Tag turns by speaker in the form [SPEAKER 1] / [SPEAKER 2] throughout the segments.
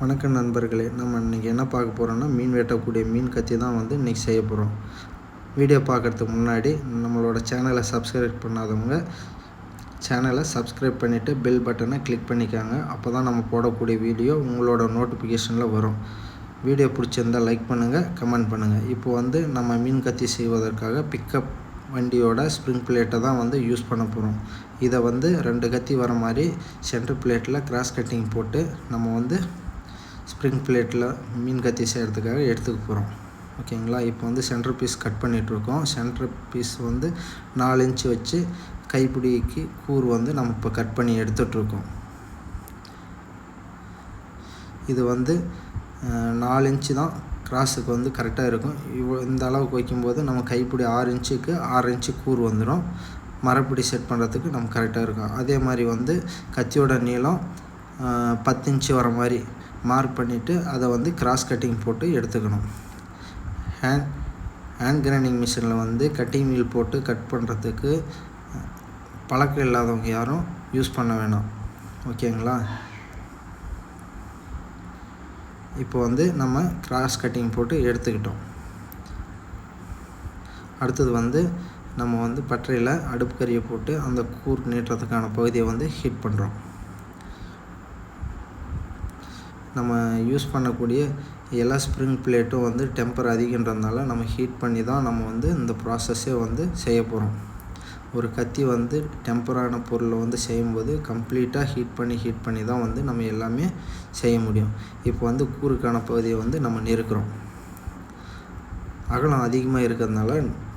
[SPEAKER 1] வணக்கம் நண்பர்களே நம்ம இன்றைக்கி என்ன பார்க்க போகிறோன்னா மீன் வெட்டக்கூடிய மீன் கத்தி தான் வந்து இன்றைக்கி செய்ய போகிறோம் வீடியோ பார்க்குறதுக்கு முன்னாடி நம்மளோட சேனலை சப்ஸ்கிரைப் பண்ணாதவங்க சேனலை சப்ஸ்கிரைப் பண்ணிவிட்டு பெல் பட்டனை கிளிக் பண்ணிக்காங்க. அப்போ தான் நம்ம போடக்கூடிய வீடியோ உங்களோட நோட்டிஃபிகேஷனில் வரும். வீடியோ பிடிச்சிருந்தால் லைக் பண்ணுங்கள் கமெண்ட் பண்ணுங்கள் இப்போ வந்து நம்ம மீன் கத்தி செய்வதற்காக பிக்கப் வண்டியோட ஸ்ப்ரிங் பிளேட்டை தான் வந்து யூஸ் பண்ண போகிறோம் இதை வந்து ரெண்டு கத்தி வர மாதிரி சென்டர் பிளேட்டில் கிராஸ் கட்டிங் போட்டு நம்ம வந்து ஸ்ப்ரிங் பிளேட்டில் மீன் கத்தி செய்கிறதுக்காக எடுத்துக்க போகிறோம். ஓகேங்களா? இப்போ வந்து சென்டர் பீஸ் கட் பண்ணிகிட்ருக்கோம். சென்டர் பீஸ் வந்து நாலு இன்ச்சு வச்சு கைப்பிடிக்கு கூர் வந்து நம்ம இப்போ கட் பண்ணி எடுத்துகிட்ருக்கோம். இது வந்து நாலு இன்ச்சு தான் கிராஸுக்கு வந்து கரெக்டாக இருக்கும். இவ்வளோ இந்த அளவுக்கு வைக்கும்போது நம்ம கைப்பிடி ஆறு இன்ச்சுக்கு ஆறு இன்ச்சு கூர் வந்துடும். மரப்பிடி செட் பண்ணுறதுக்கு நம்ம கரெக்டாக இருக்கும். அதே மாதிரி வந்து கத்தியோட நீளம் பத்து இன்ச்சு வர மாதிரி மார்க் பண்ணிவிட்டு அதை வந்து கிராஸ் கட்டிங் போட்டு எடுத்துக்கணும். ஹேண்ட் ஹேண்ட் கிரைண்டிங் மிஷினில் வந்து கட்டிங் வீல் போட்டு கட் பண்ணுறதுக்கு பழக்கம் இல்லாதவங்க யாரும் யூஸ் பண்ண வேணாம். ஓகேங்களா இப்போ வந்து நம்ம கிராஸ் கட்டிங் போட்டு எடுத்துக்கிட்டோம். அடுத்தது வந்து நம்ம வந்து பற்றையில் அடுப்பு கறியை போட்டு அந்த கூர் நீட்டுறதுக்கான பகுதியை வந்து ஹீட் பண்ணுறோம் நம்ம யூஸ் பண்ணக்கூடிய எல்லா ஸ்ப்ரிங் பிளேட்டும் வந்து டெம்பர் அதிகன்றதுனால நம்ம ஹீட் பண்ணி தான் நம்ம வந்து இந்த ப்ராசஸே வந்து செய்ய போகிறோம் ஒரு கத்தி வந்து டெம்பரான பொருளை வந்து செய்யும்போது கம்ப்ளீட்டாக ஹீட் பண்ணி ஹீட் பண்ணி தான் வந்து நம்ம எல்லாமே செய்ய முடியும். இப்போ வந்து கூறுக்கான பகுதியை வந்து நம்ம நெருக்கிறோம். அகலம் அதிகமாக இருக்கிறதுனால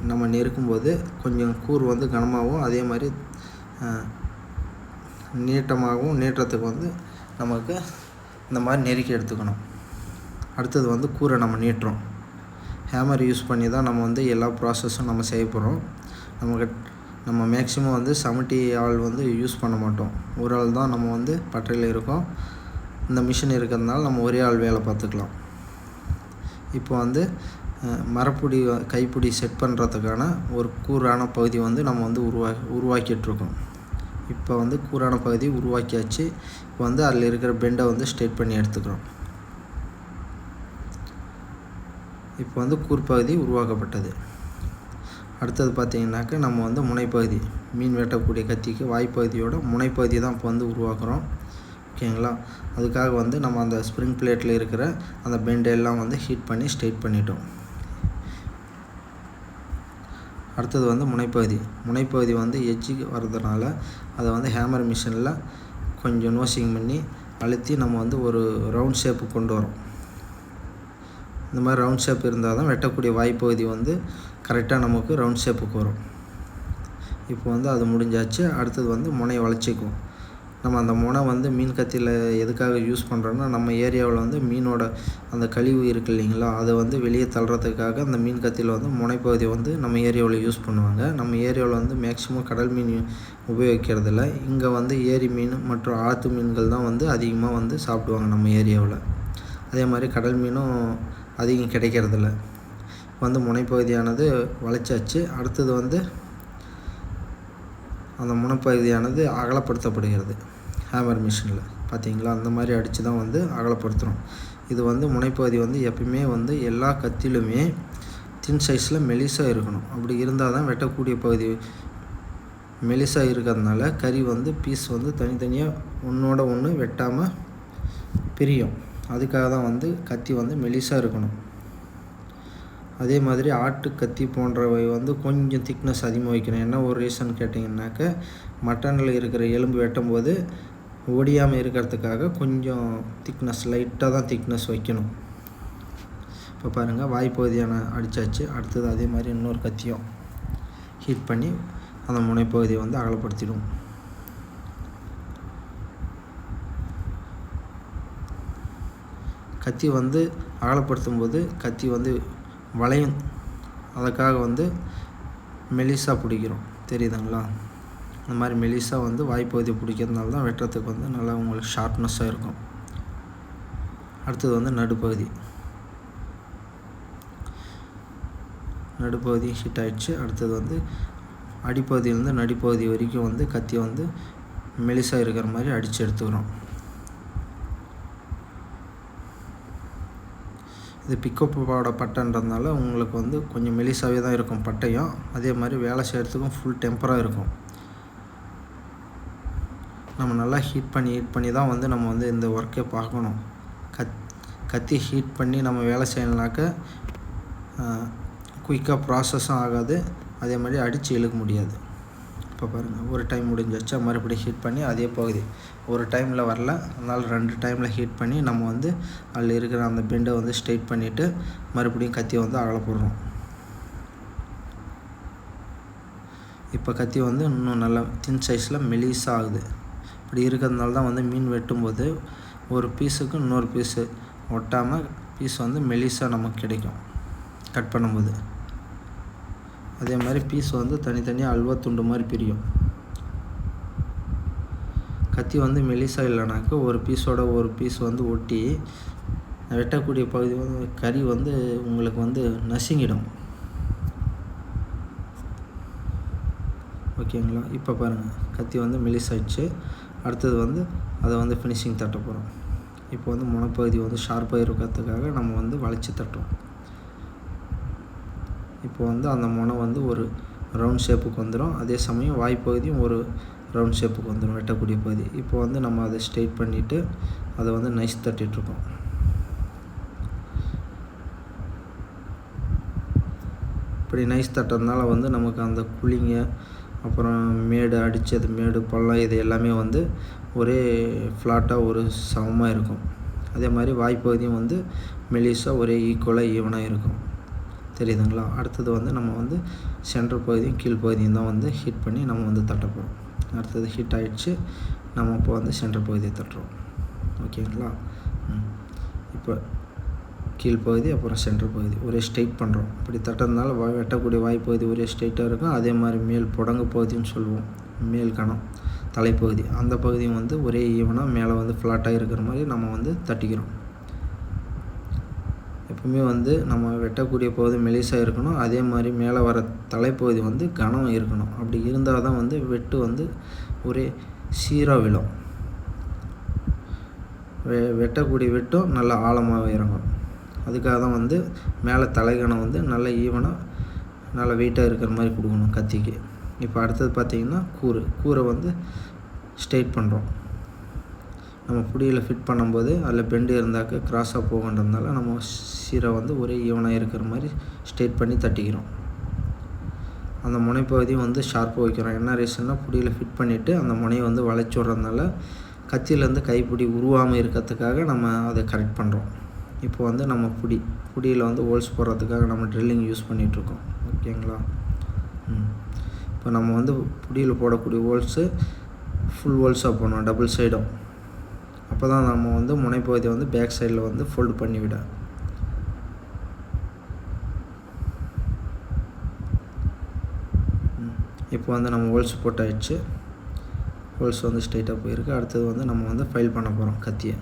[SPEAKER 1] நம்ம நெருக்கும்போது கொஞ்சம் கூர் வந்து கனமாகவும் அதே மாதிரி நீட்டமாகவும் நீட்டத்துக்கு வந்து நமக்கு இந்த மாதிரி நெருக்கி எடுத்துக்கணும். அடுத்தது வந்து கூரை நம்ம நீட்டுறோம். ஹேமர் யூஸ் பண்ணி தான் நம்ம வந்து எல்லா ப்ராசஸும் நம்ம செய்ய போகிறோம் நமக்கு நம்ம மேக்ஸிமம் வந்து செவன்ட்டி ஆள் வந்து யூஸ் பண்ண மாட்டோம். ஒரு ஆள் தான் நம்ம வந்து பட்டறையில் இருக்கோம். இந்த மிஷின் இருக்கிறதுனால நம்ம ஒரே ஆள் வேலை பார்த்துக்கலாம். இப்போ வந்து மரப்பிடி கைப்பிடி செட் பண்ணுறதுக்கான ஒரு கூறான பகுதி வந்து நம்ம வந்து உருவா உருவாக்கிட்டுருக்கோம் இப்போ வந்து கூரான பகுதி உருவாக்கியாச்சு. இப்போ வந்து அதில் இருக்கிற பெண்டை வந்து ஸ்ட்ரெயிட் பண்ணி எடுத்துக்கிறோம். இப்போ வந்து கூர்பகுதி உருவாக்கப்பட்டது. அடுத்தது பார்த்திங்கனாக்கா நம்ம வந்து முனைப்பகுதி மீன் வெட்டக்கூடிய கத்திக்கு வாய்ப்பகுதியோட முனைப்பகுதி தான் இப்போ வந்து உருவாக்குறோம். ஓகேங்களா? அதுக்காக வந்து நம்ம அந்த ஸ்ப்ரிங் பிளேட்டில் இருக்கிற அந்த பெண்டெல்லாம் வந்து ஹீட் பண்ணி ஸ்ட்ரெயிட் பண்ணிட்டோம். அடுத்தது வந்து முனைப்பகுதி. முனைப்பகுதி வந்து எஜ்ஜுக்கு வர்றதுனால அதை வந்து ஹேமர் மிஷினில் கொஞ்சம் நோசிங் பண்ணி அழுத்தி நம்ம வந்து ஒரு ரவுண்ட் ஷேப்பு கொண்டு வரோம் இந்த மாதிரி ரவுண்ட் ஷேப் இருந்தால் தான் வெட்டக்கூடிய வாய்ப்பகுதி வந்து கரெக்டாக நமக்கு ரவுண்ட் ஷேப்புக்கு வரும். இப்போ வந்து அது முடிஞ்சாச்சு. அடுத்தது வந்து முனையை வளைச்சிக்குவோம் நம்ம அந்த முனை வந்து மீன் கத்தியில் எதுக்காக யூஸ் பண்ணுறோன்னா நம்ம ஏரியாவில் வந்து மீனோட அந்த கழிவு இருக்குது இல்லைங்களா? அதை வந்து வெளியே தள்ளுறதுக்காக அந்த மீன் கத்தியில் வந்து முனைப்பகுதி வந்து நம்ம ஏரியாவில் யூஸ் பண்ணுவாங்க. நம்ம ஏரியாவில் வந்து மேக்ஸிமம் கடல் மீன் உபயோகிக்கிறதில்ல. இங்கே வந்து ஏரி மீன் மற்றும் ஆற்று மீன்கள் தான் வந்து அதிகமாக வந்து சாப்பிடுவாங்க நம்ம ஏரியாவில் அதே மாதிரி கடல் மீனும் அதிகம் கிடைக்கிறதில்ல. வந்து முனைப்பகுதியானது வளைச்சாச்சு அடுத்தது வந்து அந்த முனைப்பகுதியானது அகலப்படுத்தப்படுகிறது. ஹேமர் மிஷினில் பார்த்தீங்களா அந்த மாதிரி அடித்து தான் வந்து அகலப்படுத்துகிறோம் இது வந்து முனைப்பகுதி வந்து எப்பயுமே வந்து எல்லா கத்திலுமே தின் சைஸில் மெலிசாக இருக்கணும். அப்படி இருந்தால் தான் வெட்டக்கூடிய பகுதி மெலிசாக இருக்கிறதுனால கறி வந்து பீஸ் வந்து தனித்தனியாக ஒன்றோட ஒன்று வெட்டாமல் பிரியும். அதுக்காக தான் வந்து கத்தி வந்து மெலிசாக இருக்கணும். அதே மாதிரி ஆட்டு கத்தி போன்றவை வந்து கொஞ்சம் திக்னஸ் அதிகமாக வைக்கணும். என்ன ஒரு ரீசன் கேட்டிங்கன்னாக்க மட்டனில் இருக்கிற எலும்பு வெட்டும்போது ஒடியாமல் இருக்கிறதுக்காக கொஞ்சம் திக்னஸ் லைட்டாக தான் திக்னஸ் வைக்கணும். இப்போ பாருங்கள் வாய்ப்பகுதியான அடித்தாச்சு அடுத்தது அதே மாதிரி இன்னொரு கத்தியும் ஹீட் பண்ணி அந்த முனைப்பகுதியை வந்து அகலப்படுத்திடும் கத்தி வந்து அகலப்படுத்தும் போது கத்தி வந்து வளையும். அதுக்காக வந்து மெலிசாக பிடிக்கிறோம். தெரியுதுங்களா? இந்த மாதிரி மெலிசாக வந்து வாய்ப்பகுதி பிடிக்கிறதுனால தான் வெட்டுறதுக்கு வந்து நல்லா உங்களுக்கு ஷார்ப்னஸ்ஸாக இருக்கும். அடுத்தது வந்து நடுப்பகுதி. நடுப்பகுதி ஹிட் ஆகிடுச்சு அடுத்தது வந்து அடிப்பகுதியிலேருந்து நடிப்பகுதி வரைக்கும் வந்து கத்தியை வந்து மெலிசாக இருக்கிற மாதிரி அடித்து எடுத்துக்கிறோம். இது பிக்கப்போட பட்டைன்றதுனால உங்களுக்கு வந்து கொஞ்சம் மெலிசாகவே தான் இருக்கும் பட்டையும். அதே மாதிரி வேலை செய்கிறதுக்கும் ஃபுல் டெம்பராக இருக்கும். நம்ம நல்லா ஹீட் பண்ணி ஹீட் பண்ணி தான் வந்து நம்ம வந்து இந்த ஒர்க்கே பார்க்கணும். கத் கத்தி ஹீட் பண்ணி நம்ம வேலை செய்யணுனாக்க குயிக்காக ப்ராசஸும் ஆகாது. அதே மாதிரி அடித்து இழுக்க முடியாது. இப்போ பாருங்கள் ஒரு டைம் முடிஞ்சிச்சா மறுபடியும் ஹீட் பண்ணி அதே பகுதி. ஒரு டைமில் வரல. அதனால் ரெண்டு டைமில் ஹீட் பண்ணி நம்ம வந்து அதில் இருக்கிற அந்த பெண்டை வந்து ஸ்ட்ரைட் பண்ணிவிட்டு மறுபடியும் கத்தியை வந்து அகல போடுறோம் இப்போ கத்தி வந்து இன்னும் நல்லா தின் சைஸில் மெலிஸாக ஆகுது. இப்படி இருக்கிறதுனால தான் வந்து மீன் வெட்டும்போது ஒரு பீஸுக்கு இன்னொரு பீஸு ஒட்டாமல் பீஸ் வந்து மெலிஸாக நமக்கு கிடைக்கும். கட் பண்ணும்போது. அதே மாதிரி பீஸ் வந்து தனித்தனியாக அல்வா துண்டு மாதிரி பிரியும். கத்தி வந்து மெலிசா இல்லைனாக்கா ஒரு பீஸோட ஒரு பீஸ் வந்து ஒட்டி வெட்டக்கூடிய பகுதி வந்து கறி வந்து உங்களுக்கு வந்து நசுங்கிடும். ஓகேங்களா? இப்போ பாருங்கள் கத்தி வந்து மெலிசாயிடுச்சு. அடுத்தது வந்து அதை வந்து ஃபினிஷிங் தட்ட போகிறோம் இப்போ வந்து முனப்பகுதி வந்து ஷார்ப்பாக இருக்கிறதுக்காக நம்ம வந்து வளைச்சி தட்டுறோம் இப்போ வந்து அந்த முனை வந்து ஒரு ரவுண்ட் ஷேப்புக்கு வந்துடும் அதே சமயம் வாய்ப்பகுதியும் ஒரு ரவுண்ட் ஷேப்புக்கு வந்துடும் வெட்டக்கூடிய பகுதி. இப்போ வந்து நம்ம அதை ஸ்ட்ரெயிட் பண்ணிவிட்டு அதை வந்து நைஸ் தட்டிகிட்ருக்கோம் இப்படி நைஸ் தட்டுறதுனால வந்து நமக்கு அந்த குழிங்க அப்புறம் மேடு அடித்தது மேடு பள்ளம் இது எல்லாமே வந்து ஒரே ஃப்ளாட்டாக ஒரு சமமாக இருக்கும். அதே மாதிரி வாய்ப்பகுதியும் வந்து மெலிசாக ஒரே ஈக்குவலாக ஈவனாக இருக்கும். தெரியுதுங்களா? அடுத்தது வந்து நம்ம வந்து சென்டர் பகுதியும் கீழ் பகுதியும் தான் வந்து ஹீட் பண்ணி நம்ம வந்து தட்ட போகிறோம் அடுத்தது ஹீட் ஆகிடுச்சு நம்ம இப்போ வந்து சென்டர் பகுதியை தட்டுறோம். ஓகேங்களா? இப்போ கீழ் பகுதி அப்புறம் சென்டர் பகுதி. ஒரே ஸ்ட்ரைட் பண்ணுறோம் இப்படி தட்டுறதுனால வா வெட்டக்கூடிய வாய்ப்பகுதி ஒரே ஸ்ட்ரைட்டாக இருக்கும். அதே மாதிரி மேல் புடங்கு பகுதின்னு சொல்லுவோம். மேல் கணம் தலைப்பகுதி. அந்த பகுதியும் வந்து ஒரே ஈவனாக மேலே வந்து ஃப்ளாட்டாக இருக்கிற மாதிரி நம்ம வந்து தட்டிக்கிறோம். எப்பவுமே வந்து நம்ம வெட்டக்கூடிய பகுதி மெலிசாக இருக்கணும். அதே மாதிரி மேலே வர தலைப்பகுதி வந்து கனம் இருக்கணும். அப்படி இருந்தால் தான் வந்து வெட்டு வந்து ஒரே சீராக விழும். வெ வெட்டக்கூடிய வெட்டும் நல்லா ஆழமாக இறங்கும். அதுக்காக தான் வந்து மேலே தலைகணம் வந்து நல்ல ஈவனாக நல்ல வெயிட்டாக இருக்கிற மாதிரி கொடுக்கணும் கத்திக்கு. இப்போ அடுத்தது பார்த்திங்கன்னா கூறு. கூரை வந்து ஸ்ட்ரெயிட் பண்ணுறோம் நம்ம புடியில் ஃபிட் பண்ணும்போது அதில் பெண்டு இருந்தாக்க கிராஸாக போகன்றதுனால நம்ம சீரை வந்து ஒரே ஈவனாக இருக்கிற மாதிரி ஸ்ட்ரெயிட் பண்ணி தட்டிக்கிறோம். அந்த முனைப்பகுதியும் வந்து ஷார்ப்பாக வைக்கிறோம். என்ன ரீசன்னா புடியில் ஃபிட் பண்ணிவிட்டு அந்த முனையை வந்து வளைச்சி விட்றதுனால கத்தியிலேருந்து கைப்பிடி உருவாமல் இருக்கிறதுக்காக நம்ம அதை கரெக்ட் பண்ணுறோம் இப்போ வந்து நம்ம புடி புடியில் வந்து ஹோல்ஸ் போடுறதுக்காக நம்ம ட்ரில்லிங் யூஸ் பண்ணிகிட்ருக்கோம் ஓகேங்களா? ம். இப்போ நம்ம வந்து புடியில் போடக்கூடிய ஹோல்ஸு ஃபுல் ஹோல்ஸாக போடணும் டபுள் சைடும் அப்போ தான் நம்ம வந்து முனைப்பகுதியை வந்து பேக் சைடில் வந்து ஃபோல்டு பண்ணிவிட இப்போ வந்து நம்ம ஹோல்ஸ் போட்டாயிடுச்சு ஹோல்ஸ் வந்து ஸ்ட்ரைட்டாக போயிருக்கு. அடுத்தது வந்து நம்ம வந்து ஃபைல் பண்ண போகிறோம் கத்தியை.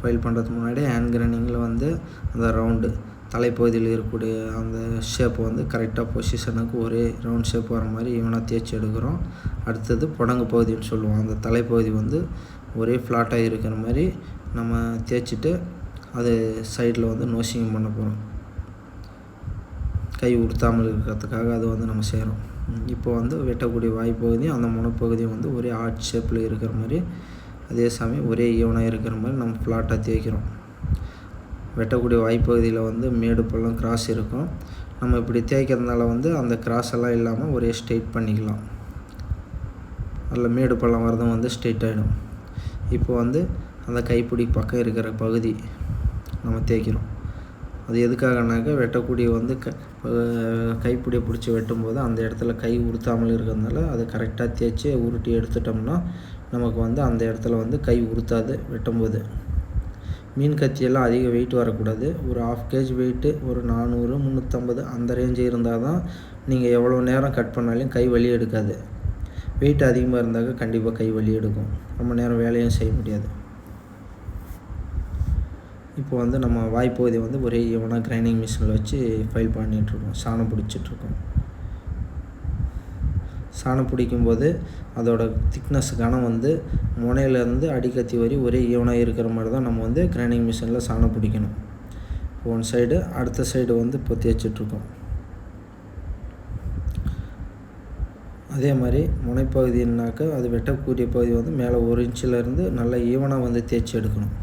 [SPEAKER 1] ஃபைல் பண்ணுறதுக்கு முன்னாடி ஹேண்ட் கிரைண்டிங்கில் வந்து அந்த ரவுண்டு தலைப்பகுதியில் இருக்கக்கூடிய அந்த ஷேப் வந்து கரெக்டாக பொசிஷனுக்கு ஒரே ரவுண்ட் ஷேப் வர மாதிரி இவனாக தேய்ச்சி எடுக்கிறோம். அடுத்தது புடங்கு பகுதின்னு சொல்லுவோம். அந்த தலைப்பகுதி வந்து ஒரே ஃப்ளாட்டாக இருக்கிற மாதிரி நம்ம தேய்ச்சிட்டு அது சைடில் வந்து நோசிங் பண்ண போகிறோம் கை உறுத்தாமல் இருக்கிறதுக்காக அது வந்து நம்ம செய்கிறோம். இப்போ வந்து வெட்டக்கூடிய வாய்ப்பகுதியும் அந்த முனப்பகுதியும் வந்து ஒரே ஆர்ட் ஷேப்பில் இருக்கிற மாதிரி அதே சமயம் ஒரே ஈவனாக இருக்கிற மாதிரி நம்ம ஃப்ளாட்டாக தேய்க்கிறோம். வெட்டக்கூடிய வாய்ப்பகுதியில் வந்து மேடு பள்ளம் கிராஸ் இருக்கும். நம்ம இப்படி தேய்க்கிறதுனால வந்து அந்த கிராஸ் எல்லாம் இல்லாமல் ஒரே ஸ்ட்ரெயிட் பண்ணிக்கலாம். அதில் மேடு பள்ளம் வரதும் வந்து ஸ்ட்ரெயிட் ஆகிடும் இப்போ வந்து அந்த கைப்பிடி பக்கம் இருக்கிற பகுதி நம்ம தேய்க்கிறோம். அது எதுக்காகனாக்கா வெட்டக்கூடிய வந்து க கைப்பிடியை பிடிச்சி வெட்டும்போது அந்த இடத்துல கை உறுத்தாமல் இருக்கிறதுனால அதை கரெக்டாக தேய்ச்சி உருட்டி எடுத்துட்டோம்னா நமக்கு வந்து அந்த இடத்துல வந்து கை உறுத்தாது வெட்டும்போது. மீன் கத்தியெல்லாம் அதிக வெயிட் வரக்கூடாது. ஒரு ஆஃப் கேஜ் வெயிட்டு ஒரு நானூறு முந்நூற்றம்பது அந்த ரேஞ்சு இருந்தால் தான் நீங்கள் எவ்வளோ நேரம் கட் பண்ணாலும் கை வலி எடுக்காது. வெயிட் அதிகமாக இருந்தாக்க கண்டிப்பாக கை வலி எடுக்கும். ரொம்ப நேரம் வேலையும் செய்ய முடியாது. இப்போ வந்து நம்ம வாய்ப்பகுதி வந்து ஒரே ஈவனாக கிரைண்டிங் மிஷினில் வச்சு ஃபைல் பண்ணிகிட்ருக்கோம் சாணம் பிடிச்சிட்ருக்கோம் சாணம் பிடிக்கும்போது அதோட திக்னஸ் கனம் வந்து முனையிலேருந்து அடிக்கத்தி வரி ஒரே ஈவனாக இருக்கிற மாதிரி தான் நம்ம வந்து கிரைண்டிங் மிஷினில் சாணம் பிடிக்கணும். ஒன் சைடு அடுத்த சைடு வந்து இப்போ தேய்ச்சிட்ருக்கோம் அதே மாதிரி முனைப்பகுதினாக்க அது வெட்டக்கூடிய பகுதி வந்து மேலே ஒரு இன்ச்சிலேருந்து நல்லா ஈவனாக வந்து தேய்ச்சி எடுக்கணும்.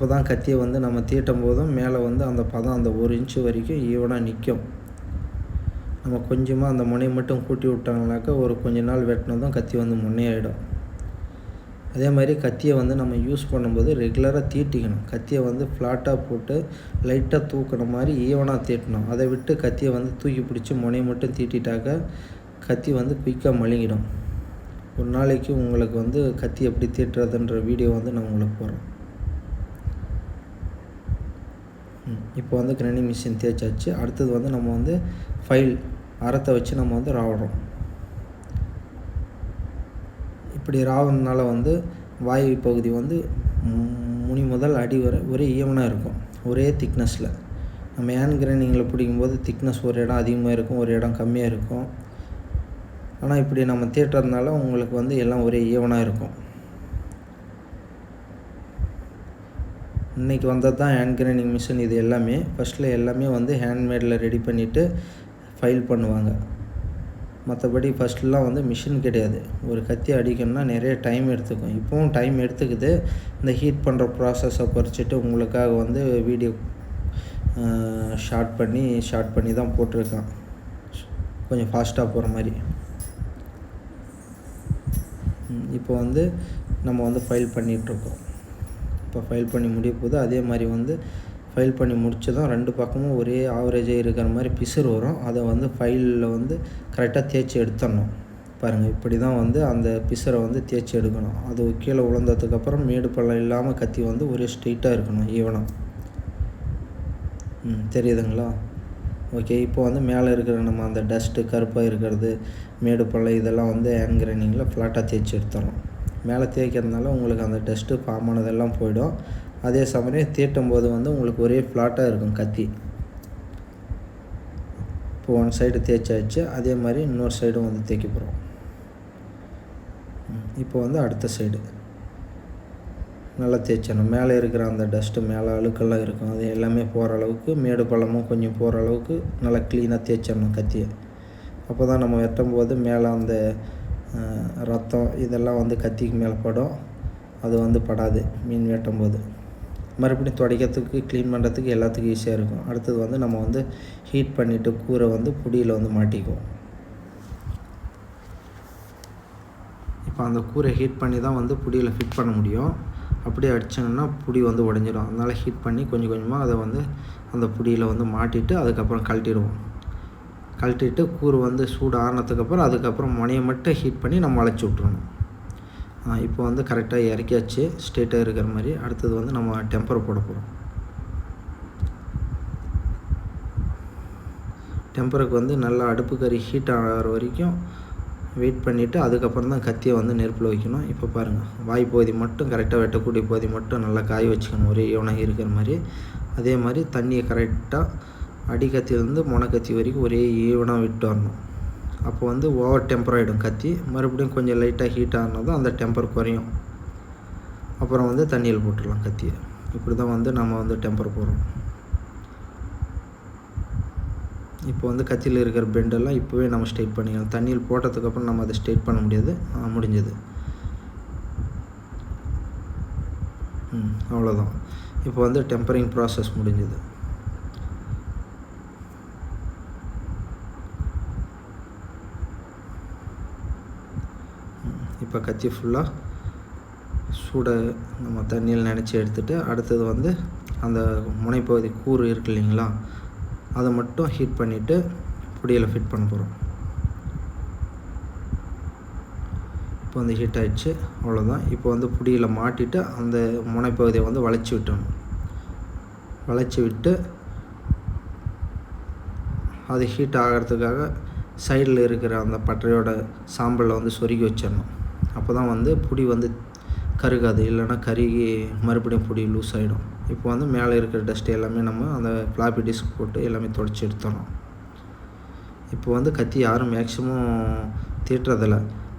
[SPEAKER 1] அப்போ தான் கத்தியை வந்து நம்ம தீட்டும் போதும் மேலே வந்து அந்த பதம் அந்த ஒரு இன்ச்சு வரைக்கும் ஈவனாக நிற்கும் நம்ம கொஞ்சமாக அந்த முனையை மட்டும் கூட்டி விட்டாங்கனாக்கா ஒரு கொஞ்ச நாள் வெட்டினதும் கத்தி வந்து முன்னையாயிடும் அதே மாதிரி கத்தியை வந்து நம்ம யூஸ் பண்ணும்போது ரெகுலராக தீட்டிக்கணும். கத்தியை வந்து ஃப்ளாட்டாக போட்டு லைட்டாக தூக்கின மாதிரி ஈவனாக தீட்டணும். அதை விட்டு கத்தியை வந்து தூக்கி பிடிச்சி முனையை மட்டும் தீட்டிட்டாக்கா கத்தி வந்து குயிக்காக மழுங்கிடும். ஒரு நாளைக்கு உங்களுக்கு வந்து கத்தி எப்படி தீட்டுறதுன்ற வீடியோ வந்து நான் உங்களுக்கு போகிறேன் இப்போ வந்து கிரைண்டிங் மிஷின் தேய்ச்சாச்சு. அடுத்தது வந்து நம்ம வந்து ஃபைல் அறத்தை வச்சு நம்ம வந்து ராவணும் இப்படி ராவனால வந்து வாயு பகுதி வந்து முனி முதல் அடி வரை ஒரே ஈவனாக இருக்கும். ஒரே திக்னஸில் நம்ம ஏன் கிரைண்டிங்கில் பிடிக்கும்போது திக்னஸ் ஒரு இடம் அதிகமாக இருக்கும் ஒரு இடம் கம்மியாக இருக்கும். ஆனால் இப்படி நம்ம தேட்டுறதுனால உங்களுக்கு வந்து எல்லாம் ஒரே ஈவனாக இருக்கும். இன்றைக்கி வந்தது தான் ஹேண்ட் கிரைண்டிங் மிஷின் இது எல்லாமே. ஃபஸ்ட்டில் எல்லாமே வந்து ஹேண்ட்மேடில் ரெடி பண்ணிவிட்டு ஃபைல் பண்ணுவாங்க. மற்றபடி ஃபஸ்ட்லாம் வந்து மிஷின் கிடையாது. ஒரு கத்தி அடிக்கணும்னா நிறைய டைம் எடுத்துக்கும். இப்போவும் டைம் எடுத்துக்குது. இந்த ஹீட் பண்ணுற ப்ராசஸை பறிச்சுட்டு உங்களுக்காக வந்து வீடியோ ஷார்ட் பண்ணி ஷார்ட் பண்ணி தான் போட்டிருக்கான். கொஞ்சம் ஃபாஸ்ட்டாக போகிற மாதிரி. இப்போ வந்து நம்ம வந்து ஃபைல் பண்ணிகிட்ருக்கோம் இப்போ ஃபைல் பண்ணி முடிய போது அதே மாதிரி வந்து ஃபைல் பண்ணி முடிச்சதும் ரெண்டு பக்கமும் ஒரே ஆவரேஜாக இருக்கிற மாதிரி பிசுறு வரும். அதை வந்து ஃபைலில் வந்து கரெக்டாக தேய்ச்சி எடுத்துடணும். பாருங்கள் இப்படி தான் வந்து அந்த பிசரை வந்து தேய்ச்சி எடுக்கணும். அது கீழே விழுந்ததுக்கப்புறம் மேடு பள்ளம் இல்லாமல் கத்தி வந்து ஒரே ஸ்ட்ரெயிட்டாக இருக்கணும் ஈவனாக ம் தெரியுதுங்களா? ஓகே இப்போ வந்து மேலே இருக்கிற நம்ம அந்த டஸ்ட்டு கருப்பாக இருக்கிறது மேடு பள்ளம் இதெல்லாம் வந்து ஹேண்ட் கிரைண்டிங்கில் ஃப்ளாட்டாக தேய்ச்சி எடுத்துடணும். மேலே தேய்க்கிறதுனால உங்களுக்கு அந்த டஸ்ட்டு ஃபார்ம் ஆனதெல்லாம் போயிடும். அதே சமயம் தீட்டும் போது வந்து உங்களுக்கு ஒரே ஃப்ளாட்டாக இருக்கும் கத்தி. இப்போ ஒன் சைடு தேய்ச்சாச்சு அதே மாதிரி இன்னொரு சைடும் வந்து தேய்க்க போகிறோம் இப்போ வந்து அடுத்த சைடு நல்லா தேய்ச்சணும் மேலே இருக்கிற அந்த டஸ்ட்டு மேலே அழுக்கெல்லாம் இருக்கும். அது எல்லாமே போகிற அளவுக்கு மேடு பள்ளமும் கொஞ்சம் போகிற அளவுக்கு நல்லா க்ளீனாக தேய்ச்சிடணும் கத்தியை. அப்போ தான் நம்ம வெட்டும் போது மேலே அந்த ரத்தம் இதெல்லாம் வந்து கத்திக்கு மேலே படும். அது வந்து படாது மீன் வெட்டும் போது. மறுபடியும் துடைக்கிறதுக்கு க்ளீன் பண்ணுறதுக்கு எல்லாத்துக்கும் ஈஸியாக இருக்கும். அடுத்தது வந்து நம்ம வந்து ஹீட் பண்ணிவிட்டு கூரை வந்து புடியில் வந்து மாட்டிக்குவோம். இப்போ அந்த கூரை ஹீட் பண்ணி தான் வந்து புடியில் ஃபிட் பண்ண முடியும். அப்படியே அடித்தாங்கன்னா புடி வந்து உடஞ்சிடும். அதனால் ஹீட் பண்ணி கொஞ்சம் கொஞ்சமாக அதை வந்து அந்த புடியில் வந்து மாட்டிட்டு அதுக்கப்புறம் கழட்டிடுவோம். கழட்டிட்டு கூறு வந்து சூடு ஆனதுக்கப்புறம் அதுக்கப்புறம் முனையை மட்டும் ஹீட் பண்ணி நம்ம அழைச்சி விட்றணும் இப்போ வந்து கரெக்டாக இறக்கியாச்சு ஸ்ட்ரெயிட்டாக இருக்கிற மாதிரி. அடுத்தது வந்து நம்ம டெம்பர் போட போகிறோம் டெம்பருக்கு வந்து நல்லா அடுப்பு கறி ஹீட் ஆகிற வரைக்கும் வெயிட் பண்ணிவிட்டு அதுக்கப்புறம் தான் கத்தியை வந்து நெருப்பில் வைக்கணும். இப்போ பாருங்கள் வாய் பகுதி மட்டும் கரெக்டாக வெட்டக்கூடிய பகுதி மட்டும் நல்லா காய வச்சுக்கணும். ஒரே ஈவனாக இருக்கிற மாதிரி. அதே மாதிரி தண்ணியை கரெக்டாக அடிக்கத்திலேருந்து மொனக்கத்தி வரைக்கும் ஒரே ஈவனாக விட்டு வரணும் அப்போ வந்து ஓவர் டெம்பர் ஆகிடும் கத்தி. மறுபடியும் கொஞ்சம் லைட்டாக ஹீட் ஆனதும் அந்த டெம்பர் குறையும். அப்புறம் வந்து தண்ணியில் போட்டுடலாம் கத்தியை. இப்படி தான் வந்து நம்ம வந்து டெம்பர் போகிறோம் இப்போ வந்து கத்தியில் இருக்கிற பெண்டெல்லாம் இப்போவே நம்ம ஸ்ட்ரைட் பண்ணிக்கலாம். தண்ணியில் போட்டதுக்கப்புறம் நம்ம அதை ஸ்ட்ரைட் பண்ண முடியாது. முடிஞ்சது. ம் அவ்வளோதான் இப்போ வந்து டெம்பரிங் ப்ராசஸ் முடிஞ்சது. இப்போ கத்தி ஃபுல்லாக சூடை நம்ம தண்ணியில் நினச்சி எடுத்துகிட்டு அடுத்தது வந்து அந்த முனைப்பகுதி கூறு இருக்கு இல்லைங்களா அதை மட்டும் ஹீட் பண்ணிவிட்டு புடியில் ஃபிட் பண்ண போகிறோம் இப்போ வந்து ஹீட் ஆகிடுச்சு அவ்வளோதான் இப்போ வந்து புடியில் மாட்டிட்டு அந்த முனைப்பகுதியை வந்து வளைச்சி விட்டணும். வளைச்சி விட்டு அது ஹீட் ஆகிறதுக்காக சைடில் இருக்கிற அந்த பட்டறையோட சாம்பலை வந்து சொருகி வச்சிடணும். அப்போ தான் வந்து புடி வந்து கருகாது. இல்லைன்னா கருகி மறுபடியும் புடி லூஸ் ஆகிடும் இப்போ வந்து மேலே இருக்கிற டஸ்ட் எல்லாமே நம்ம அந்த ஃப்ளாப்பி டிஸ்க் போட்டு எல்லாமே தொடச்சி எடுத்துடணும். இப்போ வந்து கத்தி யாரும் மேக்ஸிமம் தீட்டுறதில்ல.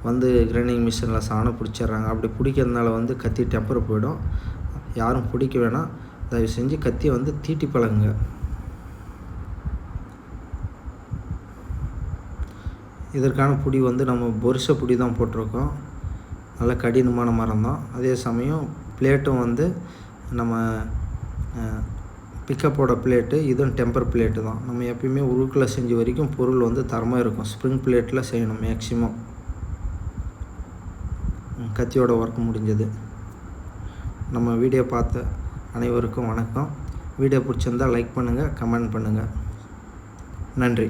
[SPEAKER 1] வந்து கிரைண்டிங் மிஷினில் சாணம் பிடிச்சிட்றாங்க. அப்படி பிடிக்கிறதுனால வந்து கத்தி டெம்பர் போயிடும். யாரும் பிடிக்க வேணாம். தயவு செஞ்சு கத்தியை வந்து தீட்டி பழகுங்க. இதற்கான புடி வந்து நம்ம பொரிச புடி தான் போட்டிருக்கோம். நல்ல கடினமான மரம் தான் அதே சமயம் பிளேட்டும் வந்து நம்ம பிக்கப்போட பிளேட்டு இதுவும் டெம்பர் பிளேட்டு தான் நம்ம எப்பயுமே உருக்கில் செஞ்ச வரைக்கும் பொருள் வந்து தரமாக இருக்கும். ஸ்ப்ரிங் பிளேட்டில் செய்யணும் மேக்ஸிமம் கத்தியோட ஒர்க் முடிஞ்சது. நம்ம வீடியோ பார்த்த அனைவருக்கும் வணக்கம். வீடியோ பிடிச்சிருந்தால் லைக் பண்ணுங்கள் கமெண்ட் பண்ணுங்கள் நன்றி.